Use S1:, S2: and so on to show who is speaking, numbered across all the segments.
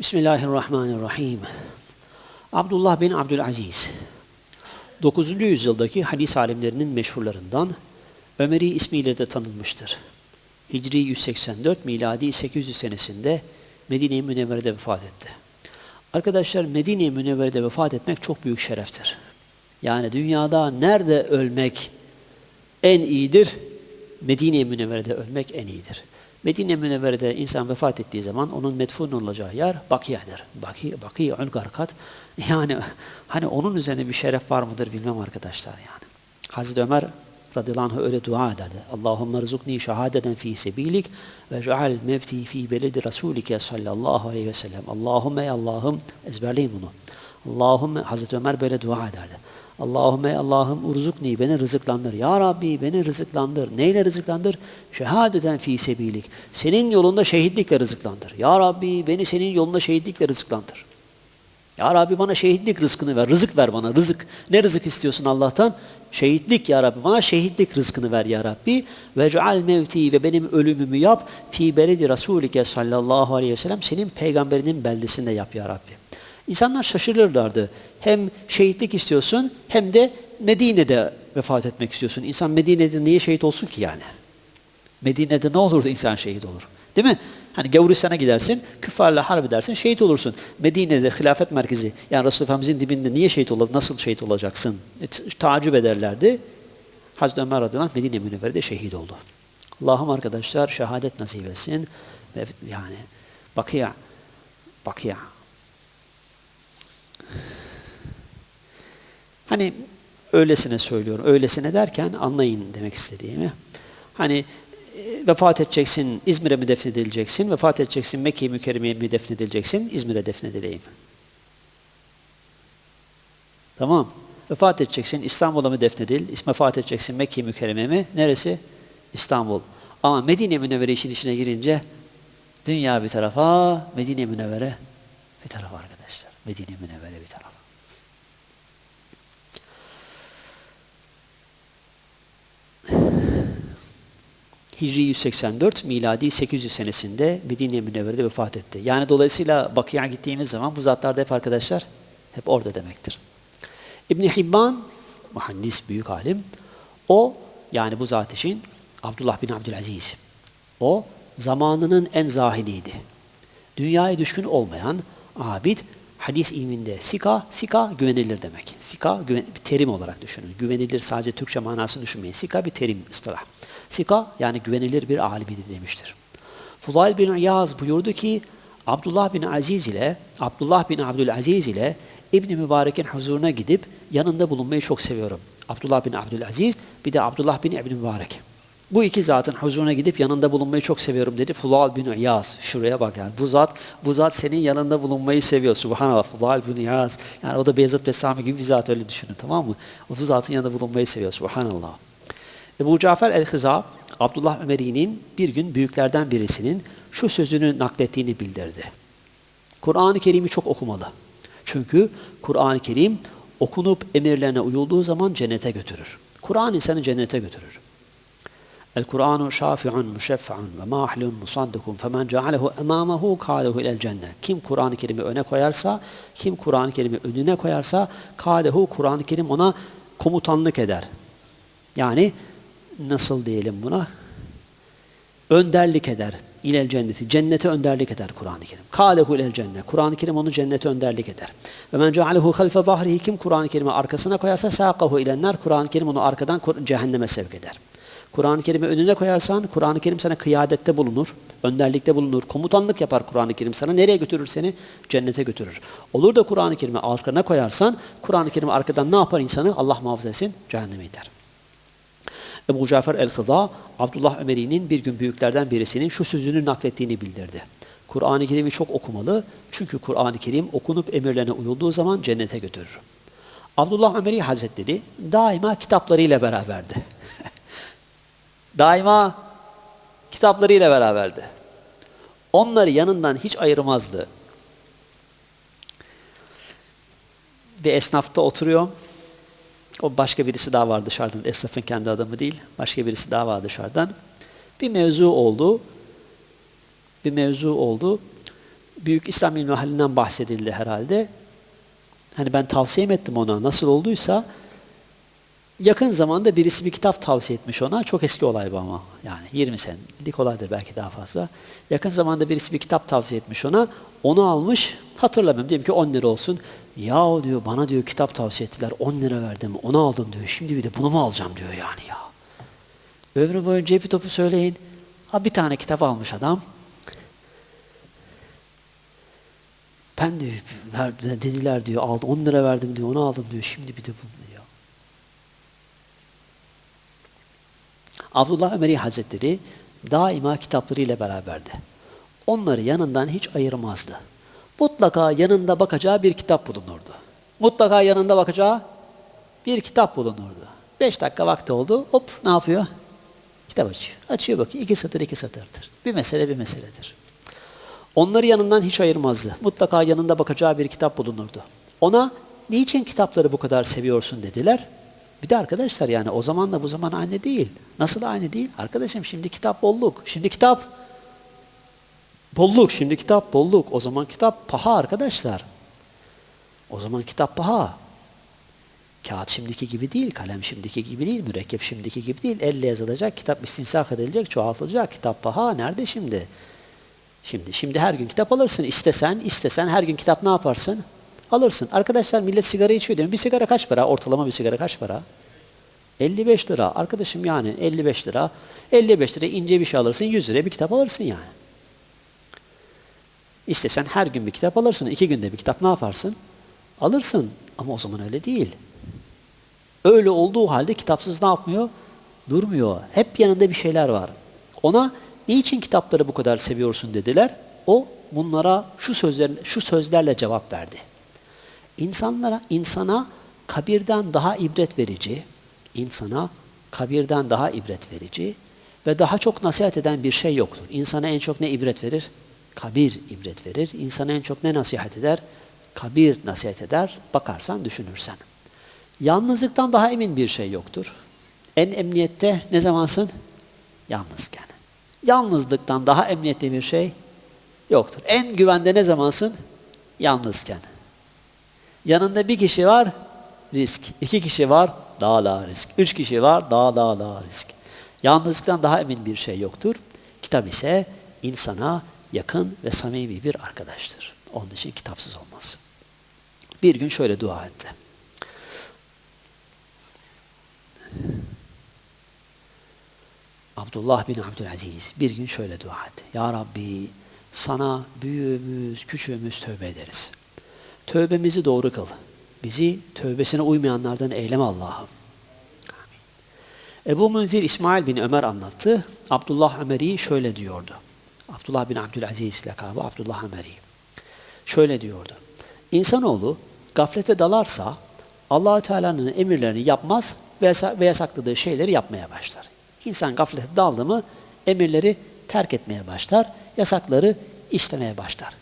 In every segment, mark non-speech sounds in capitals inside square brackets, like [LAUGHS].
S1: Bismillahirrahmanirrahim. Abdullah bin Abdülaziz 9. yüzyıldaki hadis alimlerinin meşhurlarından Ömeri ismiyle de tanınmıştır. Hicri 184, miladi 800 senesinde Medine-i Münevvere'de vefat etti. Arkadaşlar Medine-i Münevvere'de vefat etmek çok büyük şereftir. Yani dünyada nerede ölmek en iyidir? Medine-i Münevvere'de ölmek en iyidir. Medine-i Münevvere'de insan vefat ettiği zaman onun medfun olacağı yer Bakiye'dir. Baki, Bakiye'ül Garkat. [LAUGHS] Yani hani onun üzerine bir şeref var mıdır bilmem arkadaşlar yani. Hazreti Ömer radıyallahu anh öyle dua ederdi. Allahümme rızukni şehadeden fi sebilik ve ceal mevti fi beledi rasulike sallallahu aleyhi ve sellem. Allahümme ya Allah'ım ezberleyin bunu. Allahümme Hazreti Ömer böyle dua ederdi. Allahümme Allah'ım urzukni beni rızıklandır. Ya Rabbi beni rızıklandır. Neyle rızıklandır? Şehadeten fi sebilik. Senin yolunda şehitlikle rızıklandır. Ya Rabbi beni senin yolunda şehitlikle rızıklandır. Ya Rabbi bana şehitlik rızkını ver. Rızık ver bana rızık. Ne rızık istiyorsun Allah'tan? Şehitlik ya Rabbi. Bana şehitlik rızkını ver ya Rabbi. Ve ceal mevti ve benim ölümümü yap. Fi beledi Rasulike sallallahu aleyhi ve sellem. Senin peygamberinin beldesinde yap ya Rabbi. İnsanlar şaşırırlardı. Hem şehitlik istiyorsun hem de Medine'de vefat etmek istiyorsun. İnsan Medine'de niye şehit olsun ki yani? Medine'de ne olurdu insan şehit olur? Değil mi? Hani Gavuristan'a gidersin, küffarla harp edersin, şehit olursun. Medine'de hilafet merkezi, yani Resulullah Efendimizin dibinde niye şehit olur, nasıl şehit olacaksın? E, tacip ederlerdi. Hazreti Ömer radıyallahu Medine Münevvere'de şehit oldu. Allah'ım arkadaşlar şehadet nasip etsin. Ve yani bakıya, bakıya. Hani öylesine söylüyorum, öylesine derken anlayın demek istediğimi. Hani e, vefat edeceksin, İzmir'e mi defnedileceksin, vefat edeceksin, Mekke-i Mükerreme'ye mi defnedileceksin, İzmir'e defnedileyim. Tamam. Vefat edeceksin, İstanbul'a mı defnedil, vefat edeceksin, Mekke-i Mükerreme mi, neresi? İstanbul. Ama Medine Münevvere işin içine girince, dünya bir tarafa, Medine Münevvere bir tarafa arkadaşlar. Medine Münevvere bir tarafa. Hicri 184, miladi 800 senesinde Medine Münevvere'de vefat etti. Yani dolayısıyla Bakı'ya gittiğimiz zaman bu zatlar da hep arkadaşlar hep orada demektir. İbn Hibban, muhaddis büyük alim, o yani bu zat için Abdullah bin Abdülaziz. O zamanının en zahidiydi. Dünyaya düşkün olmayan abid, hadis ilminde sika, sika güvenilir demek. Sika güven, bir terim olarak düşünün. Güvenilir sadece Türkçe manasını düşünmeyin. Sika bir terim ıstılah. Sika yani güvenilir bir alimidir demiştir. Fudayl bin İyaz buyurdu ki Abdullah bin Aziz ile Abdullah bin Abdülaziz ile İbn Mübarek'in huzuruna gidip yanında bulunmayı çok seviyorum. Abdullah bin Abdülaziz bir de Abdullah bin İbn Mübarek. Bu iki zatın huzuruna gidip yanında bulunmayı çok seviyorum dedi. Fulal bin İyaz. Şuraya bak yani. Bu zat, bu zat senin yanında bulunmayı seviyor. Subhanallah. Fulal bin İyaz. Yani o da Beyazıt Bestami gibi bir zat öyle düşünün tamam mı? O bu zatın yanında bulunmayı seviyor. Subhanallah. Ebu Cafer el-Hıza, Abdullah Ömeri'nin bir gün büyüklerden birisinin şu sözünü naklettiğini bildirdi. Kur'an-ı Kerim'i çok okumalı. Çünkü Kur'an-ı Kerim okunup emirlerine uyulduğu zaman cennete götürür. Kur'an insanı cennete götürür. El-Kur'anu şafi'un müşeffa'un ve mahlun musaddikun femen cealehu emamahu kâlehu ilel cennet. Kim Kur'an-ı Kerim'i öne koyarsa, kim Kur'an-ı Kerim'i önüne koyarsa kâlehu Kur'an-ı Kerim ona komutanlık eder. Yani nasıl diyelim buna? Önderlik eder. İlel cenneti. Cennete önderlik eder Kur'an-ı Kerim. Kâlehu ilel cennet. Kur'an-ı Kerim onu cennete önderlik eder. Ve men cealehu halfe zahrihi kim Kur'an-ı Kerim'i arkasına koyarsa sâkahu ilenler. Kur'an-ı Kerim onu arkadan cehenneme sevk eder. Kur'an-ı Kerim'i önüne koyarsan Kur'an-ı Kerim sana kıyadette bulunur, önderlikte bulunur, komutanlık yapar Kur'an-ı Kerim sana. Nereye götürür seni? Cennete götürür. Olur da Kur'an-ı Kerim'i arkana koyarsan Kur'an-ı Kerim arkadan ne yapar insanı? Allah muhafaza etsin, cehenneme iter. Ebu Cafer el-Hıza, Abdullah Ömeri'nin bir gün büyüklerden birisinin şu sözünü naklettiğini bildirdi. Kur'an-ı Kerim'i çok okumalı çünkü Kur'an-ı Kerim okunup emirlerine uyulduğu zaman cennete götürür. Abdullah Ömeri Hazretleri daima kitaplarıyla beraberdi. Daima kitaplarıyla beraberdi. Onları yanından hiç ayırmazdı. Ve esnafta oturuyor. O başka birisi daha var dışarıdan. Esnafın kendi adamı değil. Başka birisi daha var dışarıdan. Bir mevzu oldu. Bir mevzu oldu. Büyük İslam İlmi bahsedildi herhalde. Hani ben tavsiye ettim ona? Nasıl olduysa yakın zamanda birisi bir kitap tavsiye etmiş ona. Çok eski olay bu ama. Yani 20 senelik olaydır belki daha fazla. Yakın zamanda birisi bir kitap tavsiye etmiş ona. Onu almış. Hatırlamıyorum. Diyelim ki 10 lira olsun. Ya diyor bana diyor kitap tavsiye ettiler. 10 lira verdim. Onu aldım diyor. Şimdi bir de bunu mu alacağım diyor yani ya. Ömrü boyunca bir topu söyleyin. Ha bir tane kitap almış adam. Ben diyor, dediler diyor, aldı 10 lira verdim diyor, onu aldım diyor, şimdi bir de bunu diyor. Abdullah Ömeri Hazretleri daima kitaplarıyla beraberdi. Onları yanından hiç ayırmazdı. Mutlaka yanında bakacağı bir kitap bulunurdu. Mutlaka yanında bakacağı bir kitap bulunurdu. Beş dakika vakti oldu, hop ne yapıyor? Kitap açıyor. Açıyor bakıyor, iki satır iki satırdır. Bir mesele bir meseledir. Onları yanından hiç ayırmazdı. Mutlaka yanında bakacağı bir kitap bulunurdu. Ona niçin kitapları bu kadar seviyorsun dediler. Bir de arkadaşlar yani o zamanla bu zaman aynı değil. Nasıl aynı değil? Arkadaşım şimdi kitap bolluk. Şimdi kitap bolluk. Şimdi kitap bolluk. O zaman kitap paha arkadaşlar. O zaman kitap paha. Kağıt şimdiki gibi değil, kalem şimdiki gibi değil, mürekkep şimdiki gibi değil. Elle yazılacak, kitap istinsak edilecek, çoğaltılacak. Kitap paha. Nerede şimdi? Şimdi şimdi her gün kitap alırsın. İstesen, istesen her gün kitap ne yaparsın? Alırsın. Arkadaşlar millet sigara içiyor değil mi? Bir sigara kaç para? Ortalama bir sigara kaç para? 55 lira. Arkadaşım yani 55 lira. 55 lira ince bir şey alırsın. 100 liraya bir kitap alırsın yani. İstesen her gün bir kitap alırsın. iki günde bir kitap ne yaparsın? Alırsın. Ama o zaman öyle değil. Öyle olduğu halde kitapsız ne yapmıyor? Durmuyor. Hep yanında bir şeyler var. Ona niçin kitapları bu kadar seviyorsun dediler. O bunlara şu sözler şu sözlerle cevap verdi. İnsanlara insana kabirden daha ibret verici, insana kabirden daha ibret verici ve daha çok nasihat eden bir şey yoktur. İnsana en çok ne ibret verir? Kabir ibret verir. İnsana en çok ne nasihat eder? Kabir nasihat eder. Bakarsan, düşünürsen. Yalnızlıktan daha emin bir şey yoktur. En emniyette ne zamansın? Yalnızken. Yalnızlıktan daha emniyetli bir şey yoktur. En güvende ne zamansın? Yalnızken. Yanında bir kişi var, risk. İki kişi var, daha daha risk. Üç kişi var, daha daha daha risk. Yalnızlıktan daha emin bir şey yoktur. Kitap ise insana yakın ve samimi bir arkadaştır. Onun için kitapsız olmaz. Bir gün şöyle dua etti. Abdullah bin Abdülaziz bir gün şöyle dua etti. Ya Rabbi sana büyüğümüz, küçüğümüz tövbe ederiz. Tövbemizi doğru kıl. Bizi tövbesine uymayanlardan eyleme Allah'ım. Ebu Münzir İsmail bin Ömer anlattı. Abdullah Ömeri şöyle diyordu. Abdullah bin Abdülaziz lakabı Abdullah Ömeri. Şöyle diyordu. İnsanoğlu gaflete dalarsa allah Teala'nın emirlerini yapmaz ve yasakladığı şeyleri yapmaya başlar. İnsan gaflete daldı mı emirleri terk etmeye başlar, yasakları işlemeye başlar.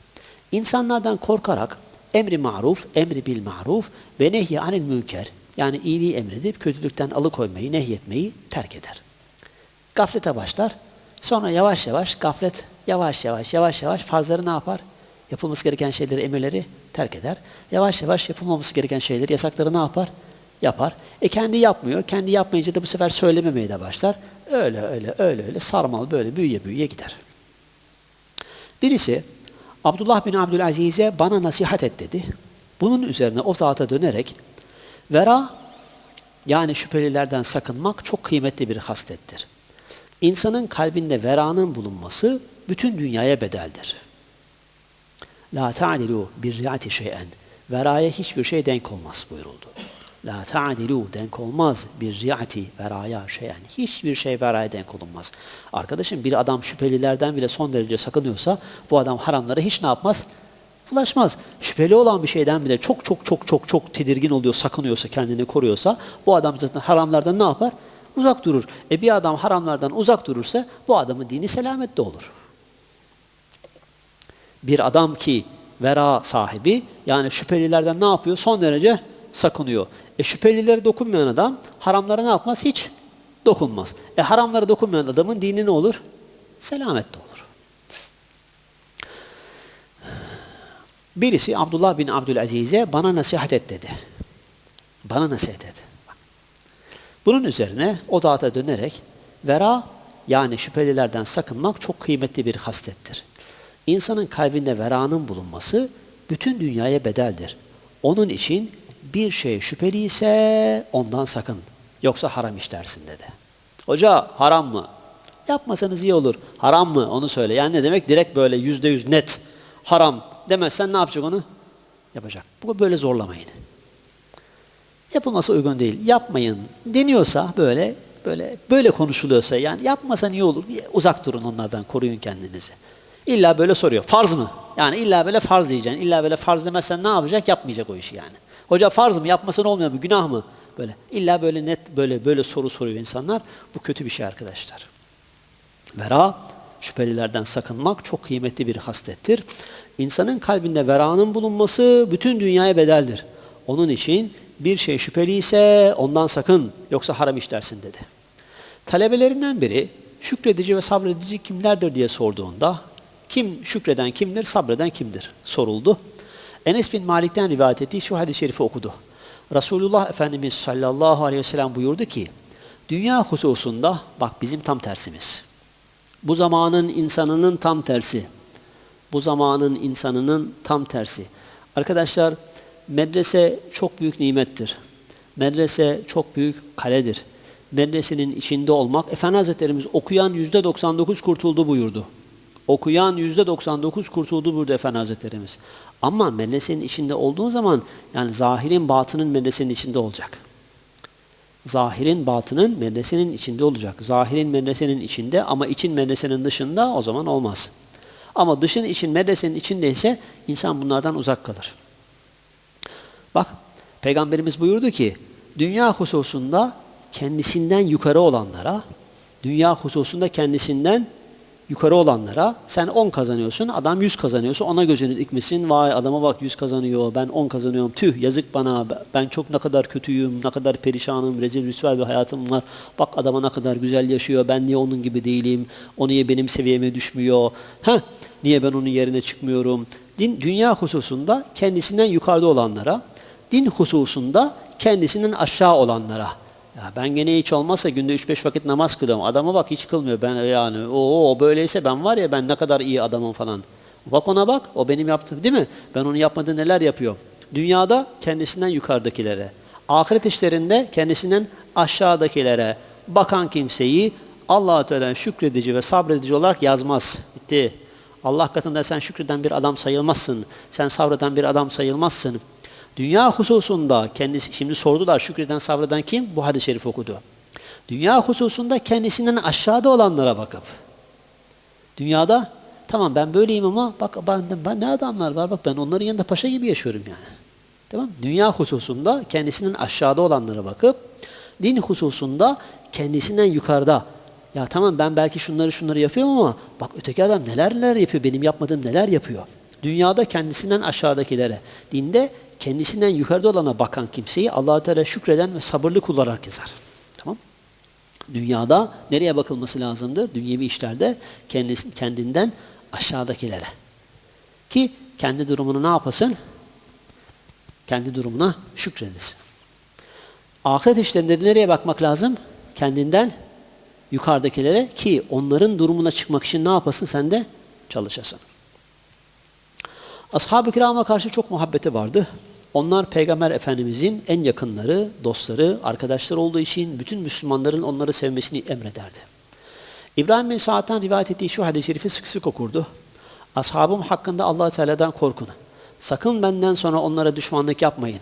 S1: İnsanlardan korkarak emri maruf, emri bil maruf ve nehy anil münker yani iyiliği emredip kötülükten alıkoymayı, nehyetmeyi terk eder. Gaflete başlar. Sonra yavaş yavaş gaflet yavaş yavaş yavaş yavaş farzları ne yapar? Yapılması gereken şeyleri, emirleri terk eder. Yavaş yavaş yapılmaması gereken şeyleri, yasakları ne yapar? Yapar. E kendi yapmıyor. Kendi yapmayınca da bu sefer söylememeye de başlar. Öyle öyle öyle öyle sarmal böyle büyüye büyüye gider. Birisi Abdullah bin Abdülaziz'e bana nasihat et dedi. Bunun üzerine o zata dönerek vera yani şüphelilerden sakınmak çok kıymetli bir haslettir. İnsanın kalbinde veranın bulunması bütün dünyaya bedeldir. La ta'dilu bir riati şeyen. Veraya hiçbir şey denk olmaz buyuruldu. La ta'dilu denk olmaz bir riati veraya şeyen. Hiçbir şey veraya denk olunmaz. Arkadaşım bir adam şüphelilerden bile son derece sakınıyorsa bu adam haramlara hiç ne yapmaz? Bulaşmaz. Şüpheli olan bir şeyden bile çok çok çok çok çok tedirgin oluyor, sakınıyorsa, kendini koruyorsa bu adam zaten haramlardan ne yapar? Uzak durur. E bir adam haramlardan uzak durursa bu adamın dini selamette olur. Bir adam ki vera sahibi yani şüphelilerden ne yapıyor? Son derece sakınıyor. E şüphelilere dokunmayan adam haramlara ne yapmaz? Hiç Dokunmaz. E haramlara dokunmayan adamın dini ne olur? Selametli olur. Birisi Abdullah bin Abdülaziz'e bana nasihat et dedi. Bana nasihat et. Bunun üzerine o dağda dönerek vera yani şüphelilerden sakınmak çok kıymetli bir haslettir. İnsanın kalbinde veranın bulunması bütün dünyaya bedeldir. Onun için bir şey şüpheli ise ondan sakın. Yoksa haram işlersin dedi. Hoca haram mı? Yapmasanız iyi olur. Haram mı? Onu söyle. Yani ne demek? Direkt böyle yüzde yüz net haram demezsen ne yapacak onu? Yapacak. Bu böyle zorlamayın. Yapılması uygun değil. Yapmayın deniyorsa böyle böyle böyle konuşuluyorsa yani yapmasan iyi olur. Uzak durun onlardan. Koruyun kendinizi. İlla böyle soruyor. Farz mı? Yani illa böyle farz diyeceksin. İlla böyle farz demezsen ne yapacak? Yapmayacak o işi yani. Hoca farz mı? Yapmasan olmuyor mu? Günah mı? Böyle. İlla böyle net böyle böyle soru soruyor insanlar. Bu kötü bir şey arkadaşlar. Vera şüphelilerden sakınmak çok kıymetli bir haslettir. İnsanın kalbinde veranın bulunması bütün dünyaya bedeldir. Onun için bir şey şüpheli ise ondan sakın yoksa haram işlersin dedi. Talebelerinden biri şükredici ve sabredici kimlerdir diye sorduğunda kim şükreden kimdir, sabreden kimdir soruldu. Enes bin Malik'ten rivayet ettiği şu hadis-i şerifi okudu. Resulullah Efendimiz sallallahu aleyhi ve sellem buyurdu ki, dünya hususunda, bak bizim tam tersimiz. Bu zamanın insanının tam tersi. Bu zamanın insanının tam tersi. Arkadaşlar, medrese çok büyük nimettir. Medrese çok büyük kaledir. Medresenin içinde olmak, Efendi Hazretlerimiz okuyan yüzde 99 kurtuldu buyurdu. Okuyan yüzde 99 kurtuldu burada Efendi Hazretlerimiz. Ama medresenin içinde olduğun zaman yani zahirin batının medresenin içinde olacak. Zahirin batının medresenin içinde olacak. Zahirin medresenin içinde ama için medresenin dışında o zaman olmaz. Ama dışın için medresenin içindeyse insan bunlardan uzak kalır. Bak Peygamberimiz buyurdu ki dünya hususunda kendisinden yukarı olanlara, dünya hususunda kendisinden yukarı olanlara sen 10 kazanıyorsun, adam 100 kazanıyorsa ona gözünü dikmişsin. Vay adama bak 100 kazanıyor, ben 10 kazanıyorum. Tüh yazık bana, ben çok ne kadar kötüyüm, ne kadar perişanım, rezil rüsva bir hayatım var. Bak adama ne kadar güzel yaşıyor, ben niye onun gibi değilim, o niye benim seviyeme düşmüyor, ha niye ben onun yerine çıkmıyorum. Din, dünya hususunda kendisinden yukarıda olanlara, din hususunda kendisinden aşağı olanlara, ya ben gene hiç olmazsa günde 3-5 vakit namaz kılıyorum. Adama bak hiç kılmıyor. Ben yani o, o böyleyse ben var ya ben ne kadar iyi adamım falan. Bak ona bak. O benim yaptığım değil mi? Ben onu yapmadığı neler yapıyor. Dünyada kendisinden yukarıdakilere, ahiret işlerinde kendisinden aşağıdakilere bakan kimseyi Allah Teala şükredici ve sabredici olarak yazmaz. Bitti. Allah katında sen şükreden bir adam sayılmazsın. Sen sabreden bir adam sayılmazsın. Dünya hususunda kendisi, şimdi sordular şükreden sabreden kim? Bu hadis-i şerif okudu. Dünya hususunda kendisinden aşağıda olanlara bakıp, dünyada tamam ben böyleyim ama bak ben, ben ne adamlar var bak ben onların yanında paşa gibi yaşıyorum yani. Tamam Dünya hususunda kendisinden aşağıda olanlara bakıp, din hususunda kendisinden yukarıda. Ya tamam ben belki şunları şunları yapıyorum ama bak öteki adam neler neler yapıyor, benim yapmadığım neler yapıyor. Dünyada kendisinden aşağıdakilere, dinde kendisinden yukarıda olana bakan kimseyi allah Teala şükreden ve sabırlı kul olarak yazar. Tamam Dünyada nereye bakılması lazımdır? Dünyevi işlerde kendisi, kendinden aşağıdakilere. Ki kendi durumunu ne yapasın? Kendi durumuna şükredesin. Ahiret işlerinde nereye bakmak lazım? Kendinden yukarıdakilere ki onların durumuna çıkmak için ne yapasın? Sen de çalışasın. Ashab-ı kirama karşı çok muhabbeti vardı. Onlar Peygamber Efendimizin en yakınları, dostları, arkadaşları olduğu için bütün Müslümanların onları sevmesini emrederdi. İbrahim bin Sa'd'dan rivayet ettiği şu hadis-i şerifi sık sık okurdu. Ashabım hakkında allah Teala'dan korkun. Sakın benden sonra onlara düşmanlık yapmayın.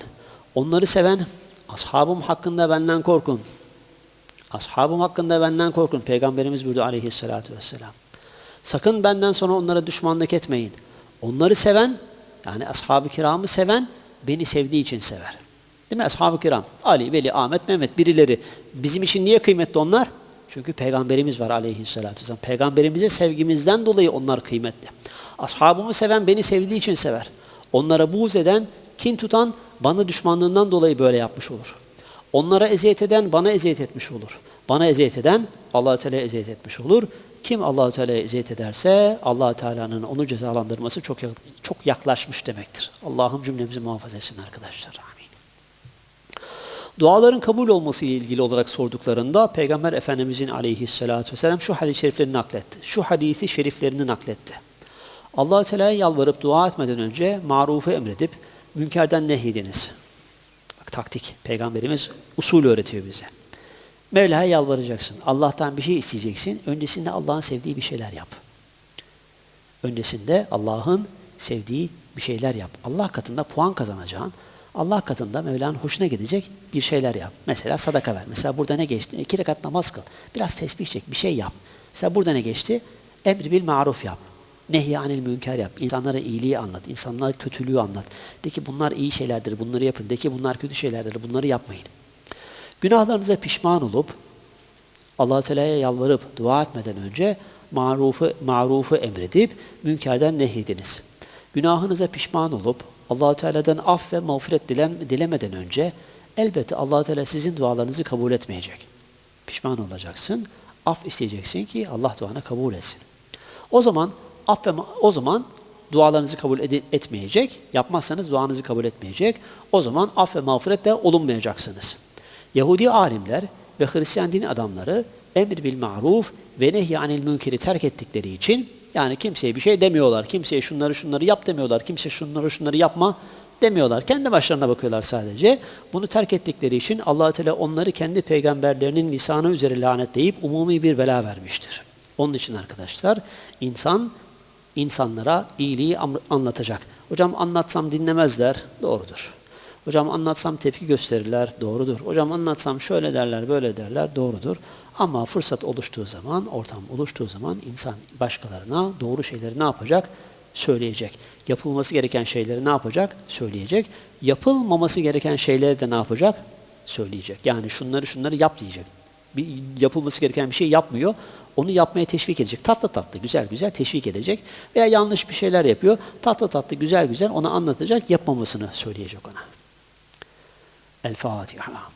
S1: Onları seven, ashabım hakkında benden korkun. Ashabım hakkında benden korkun. Peygamberimiz buyurdu aleyhissalatü vesselam. Sakın benden sonra onlara düşmanlık etmeyin. Onları seven, yani ashab-ı kiramı seven, beni sevdiği için sever. Değil mi? Ashab-ı kiram, Ali, Veli, Ahmet, Mehmet birileri. Bizim için niye kıymetli onlar? Çünkü peygamberimiz var aleyhissalatü vesselam. Peygamberimize sevgimizden dolayı onlar kıymetli. Ashabımı seven beni sevdiği için sever. Onlara buğz eden, kin tutan bana düşmanlığından dolayı böyle yapmış olur. Onlara eziyet eden bana eziyet etmiş olur. Bana eziyet eden allah Teala eziyet etmiş olur. Kim allah Teala eziyet ederse allah Teala'nın onu cezalandırması çok çok yaklaşmış demektir. Allah'ım cümlemizi muhafaza etsin arkadaşlar. Amin. Duaların kabul olması ile ilgili olarak sorduklarında Peygamber Efendimizin aleyhissalatu vesselam şu hadis-i şeriflerini nakletti. Şu hadisi şeriflerini nakletti. allah Teala'ya yalvarıp dua etmeden önce marufu emredip münkerden nehyediniz. Bak taktik. Peygamberimiz usul öğretiyor bize. Mevla'ya yalvaracaksın. Allah'tan bir şey isteyeceksin. Öncesinde Allah'ın sevdiği bir şeyler yap. Öncesinde Allah'ın sevdiği bir şeyler yap. Allah katında puan kazanacağın, Allah katında Mevla'nın hoşuna gidecek bir şeyler yap. Mesela sadaka ver. Mesela burada ne geçti? İki rekat namaz kıl. Biraz tesbih çek, bir şey yap. Mesela burada ne geçti? Emri bil maruf yap. Nehy anil münker yap. İnsanlara iyiliği anlat. İnsanlara kötülüğü anlat. De ki bunlar iyi şeylerdir, bunları yapın. De ki bunlar kötü şeylerdir, bunları yapmayın. Günahlarınıza pişman olup allah Teala'ya yalvarıp dua etmeden önce marufu, marufu emredip münkerden nehyediniz. Günahınıza pişman olup allah Teala'dan af ve mağfiret dilem, dilemeden önce elbette allah Teala sizin dualarınızı kabul etmeyecek. Pişman olacaksın, af isteyeceksin ki Allah duanı kabul etsin. O zaman af ve o zaman dualarınızı kabul ede- etmeyecek. Yapmazsanız duanızı kabul etmeyecek. O zaman af ve mağfiret de olunmayacaksınız. Yahudi alimler ve Hristiyan din adamları emir bil maruf ve nehy anil münkeri terk ettikleri için yani kimseye bir şey demiyorlar. Kimseye şunları şunları yap demiyorlar. Kimse şunları şunları yapma demiyorlar. Kendi başlarına bakıyorlar sadece. Bunu terk ettikleri için allah Teala onları kendi peygamberlerinin lisanı üzere lanetleyip umumi bir bela vermiştir. Onun için arkadaşlar insan insanlara iyiliği anlatacak. Hocam anlatsam dinlemezler. Doğrudur. Hocam anlatsam tepki gösterirler. Doğrudur. Hocam anlatsam şöyle derler, böyle derler. Doğrudur. Ama fırsat oluştuğu zaman, ortam oluştuğu zaman insan başkalarına doğru şeyleri ne yapacak? Söyleyecek. Yapılması gereken şeyleri ne yapacak? Söyleyecek. Yapılmaması gereken şeyleri de ne yapacak? Söyleyecek. Yani şunları şunları yap diyecek. Bir, yapılması gereken bir şey yapmıyor. Onu yapmaya teşvik edecek. Tatlı tatlı, güzel güzel teşvik edecek. Veya yanlış bir şeyler yapıyor. Tatlı tatlı, güzel güzel ona anlatacak. Yapmamasını söyleyecek ona. الفاتحة.